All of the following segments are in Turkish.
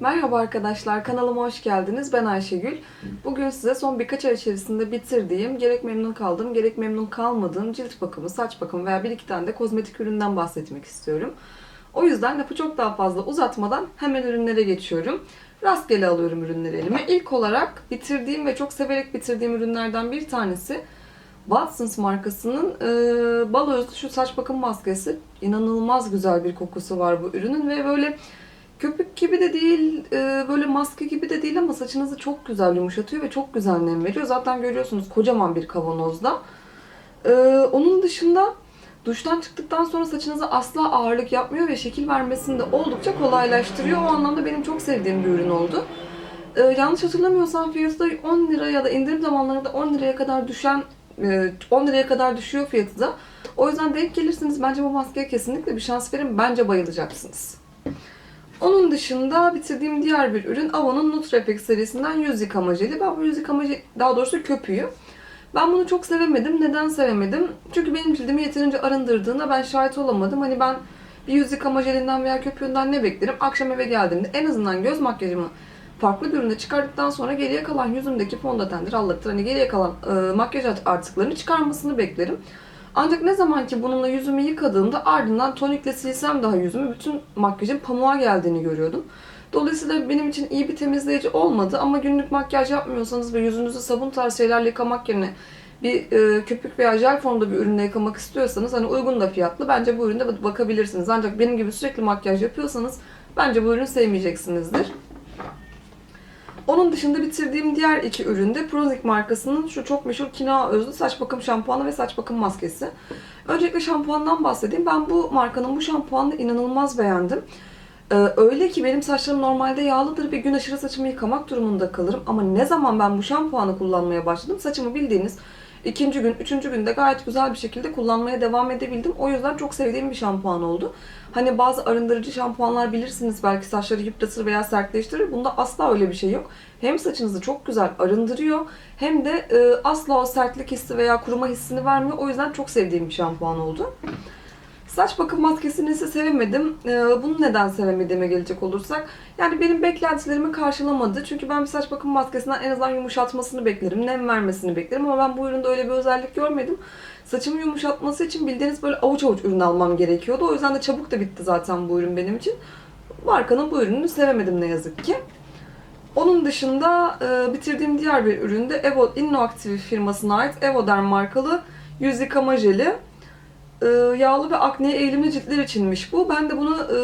Merhaba arkadaşlar, kanalıma hoş geldiniz. Ben Ayşegül. Bugün size son birkaç ay içerisinde bitirdiğim, gerek memnun kaldığım, gerek memnun kalmadığım cilt bakımı, saç bakımı veya bir iki tane de kozmetik üründen bahsetmek istiyorum. O yüzden lafı çok daha fazla uzatmadan hemen ürünlere geçiyorum. Rastgele alıyorum ürünleri elime. İlk olarak bitirdiğim ve çok severek bitirdiğim ürünlerden bir tanesi Watsons markasının e, bal özlü şu saç bakım maskesi. İnanılmaz güzel bir kokusu var bu ürünün ve böyle köpük gibi de değil, e, böyle maske gibi de değil ama saçınızı çok güzel yumuşatıyor ve çok güzel nem veriyor. Zaten görüyorsunuz kocaman bir kavanozda. E, onun dışında duştan çıktıktan sonra saçınıza asla ağırlık yapmıyor ve şekil vermesini de oldukça kolaylaştırıyor. O anlamda benim çok sevdiğim bir ürün oldu. E, yanlış hatırlamıyorsam fiyatı da 10 lira ya da indirim zamanlarında 10 liraya kadar düşen e, 10 liraya kadar düşüyor fiyatı da. O yüzden denk gelirseniz bence bu maskeye kesinlikle bir şans verin. Bence bayılacaksınız. Onun dışında bitirdiğim diğer bir ürün Avon'un Nutrafix serisinden yüz yıkama jeli. Ben bu yüz yıkama jeli, daha doğrusu köpüğü. Ben bunu çok sevemedim. Neden sevemedim? Çünkü benim cildimi yeterince arındırdığında ben şahit olamadım. Hani ben bir yüz yıkama jelinden veya köpüğünden ne beklerim? Akşam eve geldiğimde en azından göz makyajımı farklı bir üründe çıkardıktan sonra geriye kalan yüzümdeki fondötendir, allaktır. Hani geriye kalan e, makyaj artıklarını çıkarmasını beklerim. Ancak ne zaman ki bununla yüzümü yıkadığımda ardından tonikle silsem daha yüzümü bütün makyajın pamuğa geldiğini görüyordum. Dolayısıyla benim için iyi bir temizleyici olmadı ama günlük makyaj yapmıyorsanız ve yüzünüzü sabun tarzı şeylerle yıkamak yerine bir e, köpük veya jel formda bir ürünle yıkamak istiyorsanız hani uygun da fiyatlı bence bu üründe bakabilirsiniz. Ancak benim gibi sürekli makyaj yapıyorsanız bence bu ürünü sevmeyeceksinizdir. Onun dışında bitirdiğim diğer iki ürün de Prozik markasının şu çok meşhur kinoa özlü saç bakım şampuanı ve saç bakım maskesi. Öncelikle şampuandan bahsedeyim. Ben bu markanın bu şampuanını inanılmaz beğendim. Ee, öyle ki benim saçlarım normalde yağlıdır ve gün aşırı saçımı yıkamak durumunda kalırım. Ama ne zaman ben bu şampuanı kullanmaya başladım saçımı bildiğiniz ikinci gün, üçüncü günde gayet güzel bir şekilde kullanmaya devam edebildim. O yüzden çok sevdiğim bir şampuan oldu. Hani bazı arındırıcı şampuanlar bilirsiniz belki saçları yıpratır veya sertleştirir. Bunda asla öyle bir şey yok. Hem saçınızı çok güzel arındırıyor hem de e, asla o sertlik hissi veya kuruma hissini vermiyor. O yüzden çok sevdiğim bir şampuan oldu. Saç bakım maskesini ise sevemedim. Ee, bunu neden sevemediğime gelecek olursak. Yani benim beklentilerimi karşılamadı. Çünkü ben bir saç bakım maskesinden en azından yumuşatmasını beklerim, nem vermesini beklerim. Ama ben bu üründe öyle bir özellik görmedim. Saçımı yumuşatması için bildiğiniz böyle avuç avuç ürün almam gerekiyordu. O yüzden de çabuk da bitti zaten bu ürün benim için. Markanın bu ürününü sevemedim ne yazık ki. Onun dışında e, bitirdiğim diğer bir ürün de Evo Innoactive firmasına ait Evoderm markalı yüz yıkama jeli. E, yağlı ve akneye eğilimli ciltler içinmiş bu. Ben de bunu e,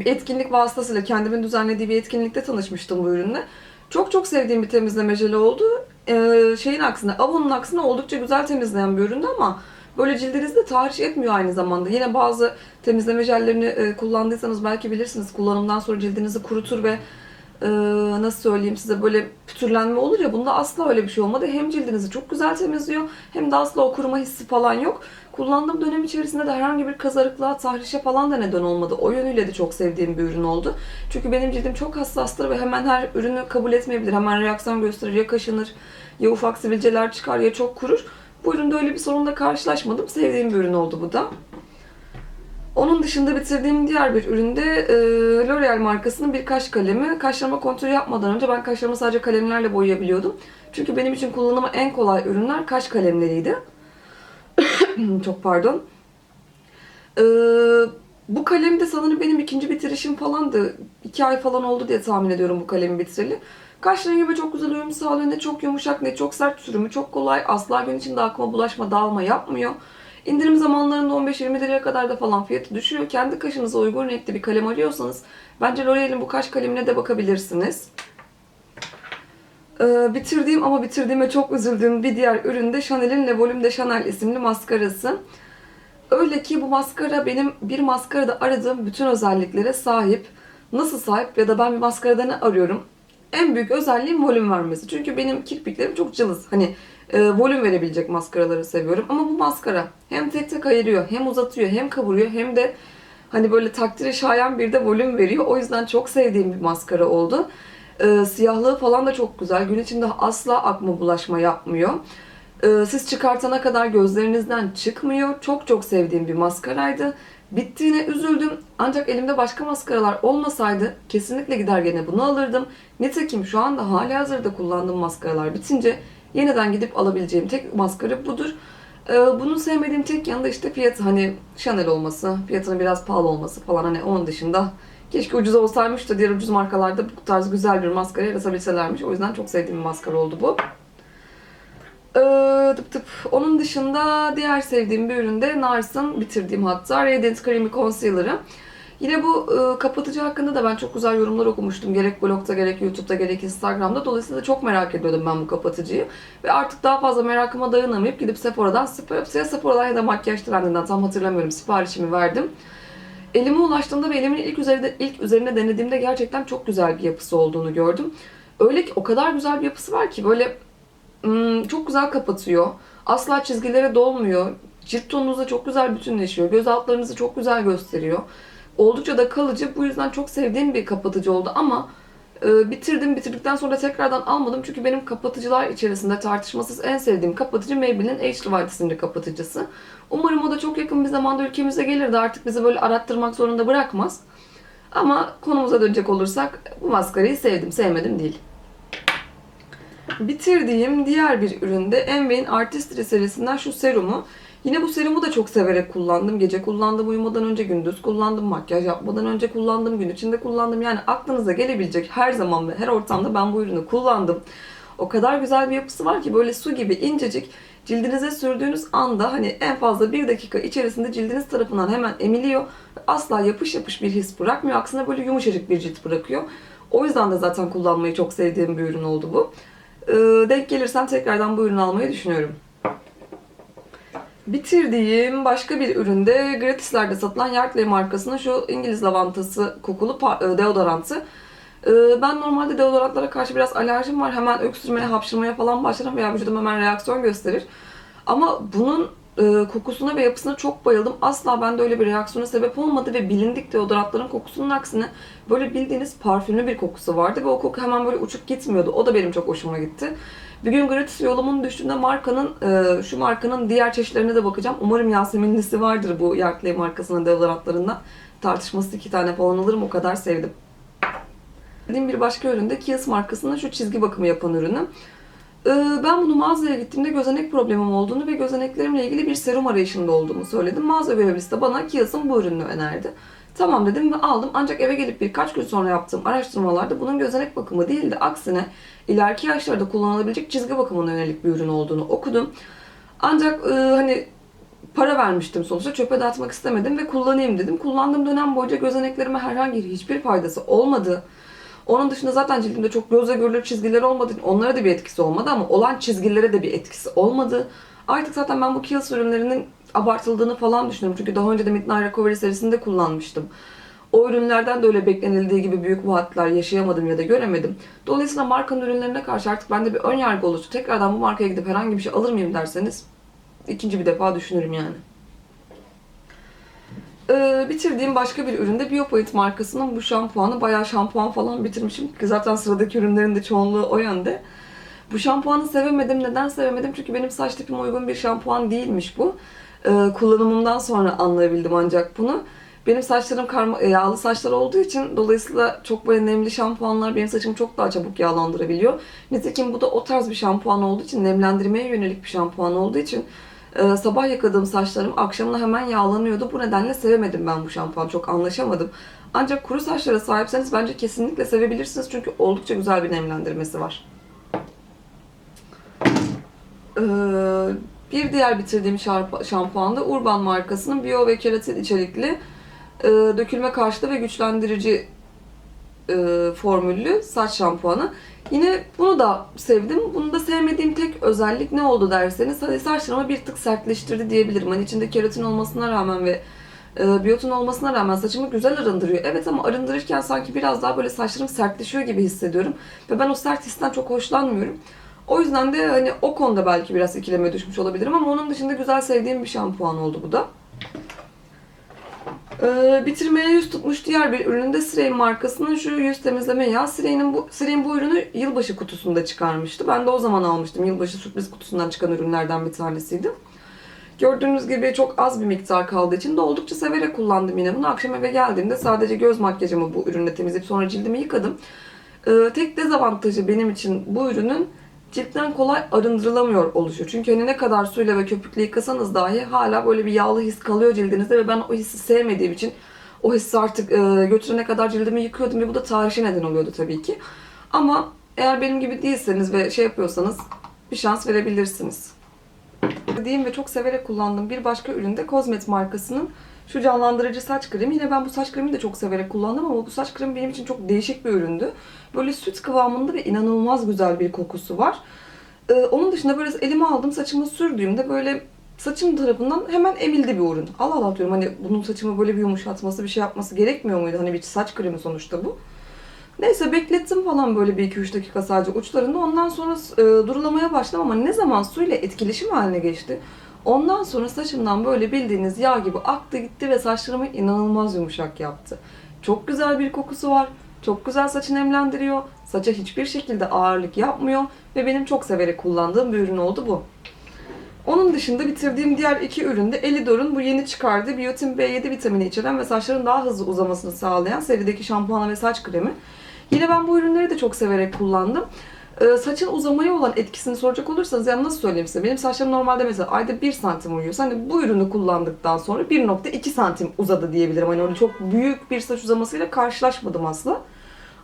bir etkinlik vasıtasıyla kendimin düzenlediği bir etkinlikte tanışmıştım bu ürünle. Çok çok sevdiğim bir temizleme jeli oldu. E, şeyin aksine, Avon'un aksine oldukça güzel temizleyen bir üründü ama böyle cildinizi de tahriş etmiyor aynı zamanda. Yine bazı temizleme jellerini e, kullandıysanız belki bilirsiniz kullanımdan sonra cildinizi kurutur ve e, nasıl söyleyeyim size böyle pütürlenme olur ya bunda asla öyle bir şey olmadı. Hem cildinizi çok güzel temizliyor hem de asla o kuruma hissi falan yok. Kullandığım dönem içerisinde de herhangi bir kazarıklığa, tahrişe falan da neden olmadı. O yönüyle de çok sevdiğim bir ürün oldu. Çünkü benim cildim çok hassastır ve hemen her ürünü kabul etmeyebilir. Hemen reaksiyon gösterir, ya kaşınır, ya ufak sivilceler çıkar, ya çok kurur. Bu üründe öyle bir sorunla karşılaşmadım. Sevdiğim bir ürün oldu bu da. Onun dışında bitirdiğim diğer bir üründe e, L'Oreal markasının bir kaş kalemi. Kaşlarıma kontrol yapmadan önce ben kaşlarımı sadece kalemlerle boyayabiliyordum. Çünkü benim için kullanımı en kolay ürünler kaş kalemleriydi. Çok pardon. E, bu kalem de sanırım benim ikinci bitirişim falandı. İki ay falan oldu diye tahmin ediyorum bu kalemi bitireli. Kaş rengime çok güzel uyum sağlıyor. Ne çok yumuşak ne çok sert sürümü çok kolay. Asla gün içinde akma bulaşma dağılma yapmıyor. İndirim zamanlarında 15-20 liraya kadar da falan fiyatı düşüyor. Kendi kaşınıza uygun renkli bir kalem arıyorsanız bence L'Oreal'in bu kaş kalemine de bakabilirsiniz. Ee, bitirdiğim ama bitirdiğime çok üzüldüğüm bir diğer ürün de Chanel'in Le Volume de Chanel isimli maskarası. Öyle ki bu maskara benim bir maskarada aradığım bütün özelliklere sahip. Nasıl sahip ya da ben bir maskarada ne arıyorum? En büyük özelliğim volüm vermesi. Çünkü benim kirpiklerim çok cılız. Hani e, volüm verebilecek maskaraları seviyorum. Ama bu maskara hem tek tek ayırıyor, hem uzatıyor, hem kavuruyor, hem de hani böyle takdire şayan bir de volüm veriyor. O yüzden çok sevdiğim bir maskara oldu. E, siyahlığı falan da çok güzel. Gün içinde asla akma bulaşma yapmıyor. E, siz çıkartana kadar gözlerinizden çıkmıyor. Çok çok sevdiğim bir maskaraydı. Bittiğine üzüldüm ancak elimde başka maskaralar olmasaydı kesinlikle gider gene bunu alırdım. Nitekim şu anda hali hazırda kullandığım maskaralar bitince yeniden gidip alabileceğim tek maskara budur. Ee, bunun sevmediğim tek yanı da işte fiyatı hani Chanel olması, fiyatının biraz pahalı olması falan hani onun dışında keşke ucuz olsaymış da diğer ucuz markalarda bu tarz güzel bir maskara yaratabilselermiş. O yüzden çok sevdiğim bir maskara oldu bu. Ee, tıp tıp. Onun dışında diğer sevdiğim bir ürün de Nars'ın bitirdiğim hatta Radiant Creamy Concealer'ı. Yine bu e, kapatıcı hakkında da ben çok güzel yorumlar okumuştum. Gerek blogda gerek YouTube'da gerek Instagram'da. Dolayısıyla çok merak ediyordum ben bu kapatıcıyı. Ve artık daha fazla merakıma dayanamayıp gidip Sephora'dan, ya Sephora'dan ya da makyaj trendinden tam hatırlamıyorum siparişimi verdim. Elime ulaştığımda ve elimin ilk üzerinde ilk üzerine denediğimde gerçekten çok güzel bir yapısı olduğunu gördüm. Öyle ki o kadar güzel bir yapısı var ki böyle Hmm, çok güzel kapatıyor. Asla çizgilere dolmuyor. Cilt tonunuzla çok güzel bütünleşiyor. Göz altlarınızı çok güzel gösteriyor. Oldukça da kalıcı. Bu yüzden çok sevdiğim bir kapatıcı oldu ama e, bitirdim. Bitirdikten sonra tekrardan almadım. Çünkü benim kapatıcılar içerisinde tartışmasız en sevdiğim kapatıcı Maybelline Age Divide isimli kapatıcısı. Umarım o da çok yakın bir zamanda ülkemize gelir de artık bizi böyle arattırmak zorunda bırakmaz. Ama konumuza dönecek olursak bu maskarayı sevdim, sevmedim değil. Bitirdiğim diğer bir üründe Envey'in Artistry serisinden şu serumu. Yine bu serumu da çok severek kullandım. Gece kullandım, uyumadan önce, gündüz kullandım, makyaj yapmadan önce kullandım, gün içinde kullandım. Yani aklınıza gelebilecek her zaman ve her ortamda ben bu ürünü kullandım. O kadar güzel bir yapısı var ki böyle su gibi incecik cildinize sürdüğünüz anda hani en fazla bir dakika içerisinde cildiniz tarafından hemen emiliyor. Asla yapış yapış bir his bırakmıyor. Aksine böyle yumuşacık bir cilt bırakıyor. O yüzden de zaten kullanmayı çok sevdiğim bir ürün oldu bu. Ee, denk gelirsem tekrardan bu ürünü almayı düşünüyorum. Bitirdiğim başka bir üründe gratislerde satılan Yardley markasının şu İngiliz lavantası kokulu e, deodorantı. Ee, Ben normalde deodorantlara karşı biraz alerjim var. Hemen öksürmeye, hapşırmaya falan başlarım veya vücudum hemen reaksiyon gösterir. Ama bunun e, kokusuna ve yapısına çok bayıldım. Asla bende öyle bir reaksiyona sebep olmadı ve bilindik deodorantların kokusunun aksine böyle bildiğiniz parfümlü bir kokusu vardı ve o koku hemen böyle uçup gitmiyordu. O da benim çok hoşuma gitti. Bir gün gratis yolumun düştüğünde markanın, e, şu markanın diğer çeşitlerine de bakacağım. Umarım Yaseminlisi vardır bu Yardley markasının deodorantlarından. Tartışması iki tane falan alırım o kadar sevdim. Dediğim bir başka ürün de Kiehl's markasının şu çizgi bakımı yapan ürünü. Ee, Ben bunu mağazaya gittiğimde gözenek problemim olduğunu ve gözeneklerimle ilgili bir serum arayışında olduğumu söyledim. Mağaza görevlisi de bana Kiehl's'ın bu ürünü önerdi. Tamam dedim ve aldım. Ancak eve gelip birkaç gün sonra yaptığım araştırmalarda bunun gözenek bakımı değil de aksine ileriki yaşlarda kullanılabilecek çizgi bakımına yönelik bir ürün olduğunu okudum. Ancak e, hani para vermiştim sonuçta çöpe dağıtmak istemedim ve kullanayım dedim. Kullandığım dönem boyunca gözeneklerime herhangi hiçbir faydası olmadı. Onun dışında zaten cildimde çok gözle görülür çizgiler olmadı. Onlara da bir etkisi olmadı ama olan çizgilere de bir etkisi olmadı. Artık zaten ben bu Kiehl's ürünlerinin abartıldığını falan düşünüyorum. Çünkü daha önce de Midnight Recovery serisinde kullanmıştım. O ürünlerden de öyle beklenildiği gibi büyük vaatler yaşayamadım ya da göremedim. Dolayısıyla markanın ürünlerine karşı artık bende bir ön yargı oluştu. Tekrardan bu markaya gidip herhangi bir şey alır mıyım derseniz ikinci bir defa düşünürüm yani. Ee, bitirdiğim başka bir üründe Biopoint markasının bu şampuanı. Bayağı şampuan falan bitirmişim. Zaten sıradaki ürünlerin de çoğunluğu o yönde. Bu şampuanı sevemedim. Neden sevemedim? Çünkü benim saç tipime uygun bir şampuan değilmiş bu. Ee, kullanımımdan sonra anlayabildim ancak bunu. Benim saçlarım karma, e, yağlı saçlar olduğu için dolayısıyla çok böyle nemli şampuanlar benim saçımı çok daha çabuk yağlandırabiliyor. Nitekim bu da o tarz bir şampuan olduğu için, nemlendirmeye yönelik bir şampuan olduğu için ee, sabah yıkadığım saçlarım akşamına hemen yağlanıyordu. Bu nedenle sevemedim ben bu şampuanı. Çok anlaşamadım. Ancak kuru saçlara sahipseniz bence kesinlikle sevebilirsiniz. Çünkü oldukça güzel bir nemlendirmesi var. Ee, bir diğer bitirdiğim şampuan da Urban markasının biyo ve keratin içerikli e, dökülme karşıtı ve güçlendirici e, formüllü saç şampuanı. Yine bunu da sevdim. Bunu da sevmediğim tek özellik ne oldu derseniz hani saçlarımı bir tık sertleştirdi diyebilirim. Hani içinde keratin olmasına rağmen ve e, biyotin olmasına rağmen saçımı güzel arındırıyor. Evet ama arındırırken sanki biraz daha böyle saçlarım sertleşiyor gibi hissediyorum. Ve ben o sert histen çok hoşlanmıyorum. O yüzden de hani o konuda belki biraz ikileme düşmüş olabilirim ama onun dışında güzel sevdiğim bir şampuan oldu bu da. Ee, bitirmeye yüz tutmuş diğer bir ürünü de Sirey'in markasının şu yüz temizleme yağı. Sirey'in bu, Sirey'in bu ürünü yılbaşı kutusunda çıkarmıştı. Ben de o zaman almıştım. Yılbaşı sürpriz kutusundan çıkan ürünlerden bir tanesiydi. Gördüğünüz gibi çok az bir miktar kaldığı için de oldukça severek kullandım yine bunu. Akşam eve geldiğimde sadece göz makyajımı bu ürünle temizleyip sonra cildimi yıkadım. Ee, tek dezavantajı benim için bu ürünün ciltten kolay arındırılamıyor oluşu. Çünkü hani ne kadar suyla ve köpükle yıkasanız dahi hala böyle bir yağlı his kalıyor cildinizde ve ben o hissi sevmediğim için o hissi artık e, götürene kadar cildimi yıkıyordum ve bu da tahrişe neden oluyordu tabii ki. Ama eğer benim gibi değilseniz ve şey yapıyorsanız bir şans verebilirsiniz. Dediğim ve çok severek kullandığım bir başka ürün de Cosmet markasının şu canlandırıcı saç kremi. Yine ben bu saç kremini de çok severek kullandım ama bu saç kremi benim için çok değişik bir üründü. Böyle süt kıvamında ve inanılmaz güzel bir kokusu var. Ee, onun dışında böyle elime aldım saçıma sürdüğümde böyle saçım tarafından hemen emildi bir ürün. Allah Allah diyorum hani bunun saçımı böyle bir yumuşatması bir şey yapması gerekmiyor muydu? Hani bir saç kremi sonuçta bu. Neyse beklettim falan böyle bir 2-3 dakika sadece uçlarında. Ondan sonra e, durulamaya başladım ama ne zaman suyla etkileşim haline geçti. Ondan sonra saçımdan böyle bildiğiniz yağ gibi aktı gitti ve saçlarımı inanılmaz yumuşak yaptı. Çok güzel bir kokusu var. Çok güzel saçı nemlendiriyor. Saça hiçbir şekilde ağırlık yapmıyor. Ve benim çok severek kullandığım bir ürün oldu bu. Onun dışında bitirdiğim diğer iki ürün de Elidor'un bu yeni çıkardığı biyotin B7 vitamini içeren ve saçların daha hızlı uzamasını sağlayan serideki şampuanı ve saç kremi. Yine ben bu ürünleri de çok severek kullandım. Ee, saçın uzamaya olan etkisini soracak olursanız yani nasıl söyleyeyim size? Benim saçlarım normalde mesela ayda 1 santim uyuyor. Hani bu ürünü kullandıktan sonra 1.2 santim uzadı diyebilirim. Hani öyle çok büyük bir saç uzamasıyla karşılaşmadım asla.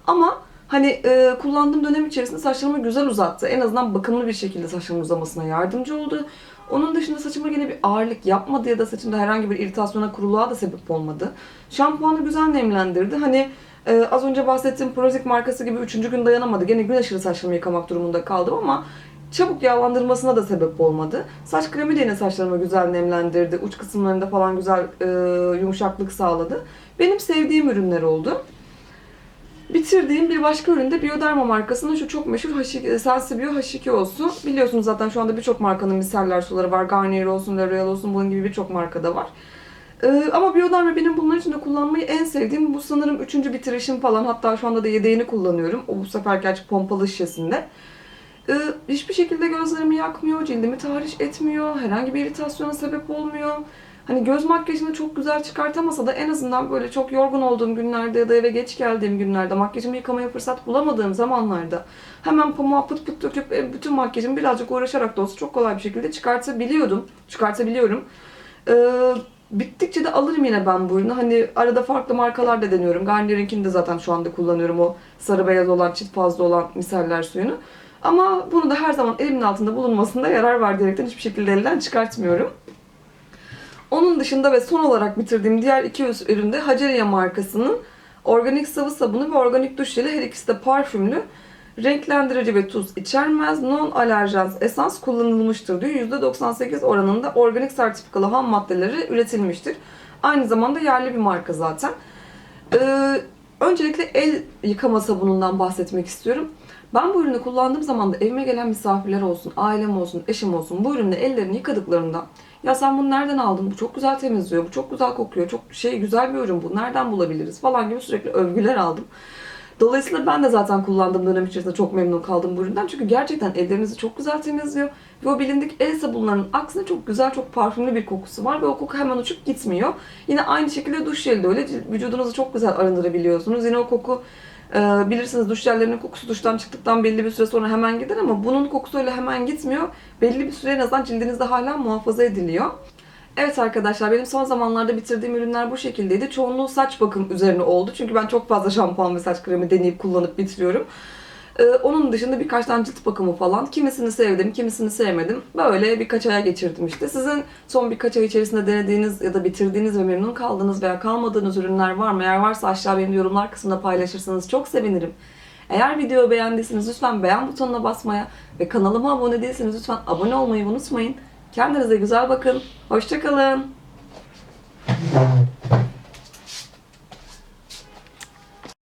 Ama hani e, kullandığım dönem içerisinde saçlarımı güzel uzattı. En azından bakımlı bir şekilde saçlarımın uzamasına yardımcı oldu. Onun dışında saçıma yine bir ağırlık yapmadı ya da saçımda herhangi bir iritasyona, kuruluğa da sebep olmadı. Şampuanı güzel nemlendirdi. Hani ee, az önce bahsettiğim Prozik markası gibi üçüncü gün dayanamadı. Gene gün aşırı saçlarımı yıkamak durumunda kaldım ama çabuk yağlandırmasına da sebep olmadı. Saç kremi de yine saçlarımı güzel nemlendirdi. Uç kısımlarında falan güzel e, yumuşaklık sağladı. Benim sevdiğim ürünler oldu. Bitirdiğim bir başka ürün de Bioderma markasının şu çok meşhur H2, Sensibio H2 olsun. Biliyorsunuz zaten şu anda birçok markanın miseller suları var. Garnier olsun, L'Oreal olsun bunun gibi birçok markada var. Ee, ama Bioderma benim bunlar içinde kullanmayı en sevdiğim. Bu sanırım üçüncü bitirişim falan. Hatta şu anda da yedeğini kullanıyorum. O bu sefer gerçi pompalı şişesinde. Ee, hiçbir şekilde gözlerimi yakmıyor, cildimi tahriş etmiyor, herhangi bir iritasyona sebep olmuyor. Hani göz makyajını çok güzel çıkartamasa da en azından böyle çok yorgun olduğum günlerde ya da eve geç geldiğim günlerde makyajımı yıkamaya fırsat bulamadığım zamanlarda hemen pamuğa pıt pıt döküp e, bütün makyajımı birazcık uğraşarak da olsa çok kolay bir şekilde çıkartabiliyordum. Çıkartabiliyorum. Ee, Bittikçe de alırım yine ben bu ürünü. Hani arada farklı markalar da deniyorum. Garnier'inkini de zaten şu anda kullanıyorum. O sarı beyaz olan, çift fazla olan miseller suyunu. Ama bunu da her zaman elimin altında bulunmasında yarar var diyerekten hiçbir şekilde elden çıkartmıyorum. Onun dışında ve son olarak bitirdiğim diğer iki ürün de Haceria markasının organik sıvı sabunu ve organik duş jeli her ikisi de parfümlü. Renklendirici ve tuz içermez. Non alerjens esans kullanılmıştır diyor. %98 oranında organik sertifikalı ham maddeleri üretilmiştir. Aynı zamanda yerli bir marka zaten. Ee, öncelikle el yıkama sabunundan bahsetmek istiyorum. Ben bu ürünü kullandığım zaman da evime gelen misafirler olsun, ailem olsun, eşim olsun bu ürünle ellerini yıkadıklarında ya sen bunu nereden aldın? Bu çok güzel temizliyor, bu çok güzel kokuyor, çok şey güzel bir ürün bu. Nereden bulabiliriz falan gibi sürekli övgüler aldım. Dolayısıyla ben de zaten kullandığım dönem içerisinde çok memnun kaldım bu üründen. Çünkü gerçekten ellerinizi çok güzel temizliyor. Ve o bilindik el sabunlarının aksine çok güzel, çok parfümlü bir kokusu var. Ve o koku hemen uçup gitmiyor. Yine aynı şekilde duş jeli de öyle. Vücudunuzu çok güzel arındırabiliyorsunuz. Yine o koku e, bilirsiniz duş jellerinin kokusu duştan çıktıktan belli bir süre sonra hemen gider ama bunun kokusu öyle hemen gitmiyor. Belli bir süre en azından cildinizde hala muhafaza ediliyor. Evet arkadaşlar benim son zamanlarda bitirdiğim ürünler bu şekildeydi. Çoğunluğu saç bakım üzerine oldu. Çünkü ben çok fazla şampuan ve saç kremi deneyip kullanıp bitiriyorum. Ee, onun dışında birkaç tane cilt bakımı falan. Kimisini sevdim, kimisini sevmedim. Böyle birkaç aya geçirdim işte. Sizin son birkaç ay içerisinde denediğiniz ya da bitirdiğiniz ve memnun kaldığınız veya kalmadığınız ürünler var mı? Eğer varsa aşağı benim yorumlar kısmında paylaşırsanız çok sevinirim. Eğer videoyu beğendiyseniz lütfen beğen butonuna basmaya ve kanalıma abone değilseniz lütfen abone olmayı unutmayın. Kendinize güzel bakın. Hoşçakalın.